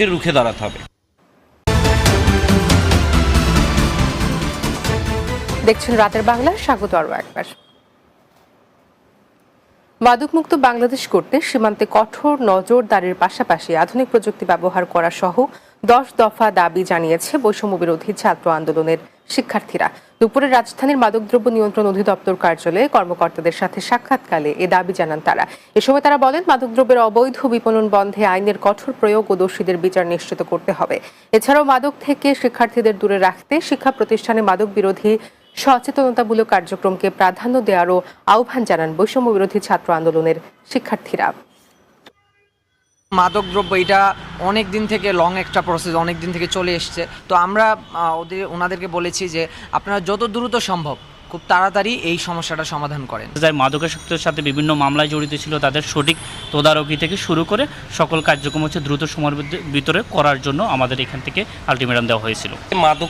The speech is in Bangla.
মাদককে রুখে দাঁড়াতে হবে। দেখছেন রাতের বাংলা, স্বাগত আরও একবার। মাদকমুক্ত বাংলাদেশ করতে সীমান্তে কঠোর নজরদারির পাশাপাশি আধুনিক প্রযুক্তি ব্যবহার করা সহ দশ দফা দাবি জানিয়েছে বৈষম্য বিরোধী ছাত্র আন্দোলনের শিক্ষার্থীরা। দুপুরে রাজধানীর মাদকদ্রব্য নিয়ন্ত্রণ অধিদপ্তর কার্যালয়ে কর্মকর্তাদের সাথে সাক্ষাৎকালে এ দাবি জানান তারা। এ সময় তারা বলেন, মাদকদ্রব্যের অবৈধ বিপণন বন্ধে আইনের কঠোর প্রয়োগ ও দোষীদের বিচার নিশ্চিত করতে হবে। এছাড়াও মাদক থেকে শিক্ষার্থীদের দূরে রাখতে শিক্ষা প্রতিষ্ঠানে মাদক বিরোধী সচেতনতামূলক কার্যক্রমকে প্রাধান্য দেওয়ারও আহ্বান জানান বৈষম্য বিরোধী ছাত্র আন্দোলনের শিক্ষার্থীরা। মাদকদ্রব্য এটা অনেক দিন থেকে লং একটা প্রসেস অনেক দিন থেকে চলে এসছে। তো আমরা ওদের ওনাদেরকে বলেছি যে আপনারা যত দ্রুত সম্ভব খুব তাড়াতাড়ি এই সমস্যাটা সমাধান করেন। যারা মাদকাসক্তের সাথে বিভিন্ন মামলায় জড়িত ছিল তাদের সঠিক তদারকি থেকে শুরু করে সকল কার্যক্রম হচ্ছে দ্রুত সময়ের ভিতরে করার জন্য আমাদের এখান থেকে আলটিমেটাম দেওয়া হয়েছিল। মাদক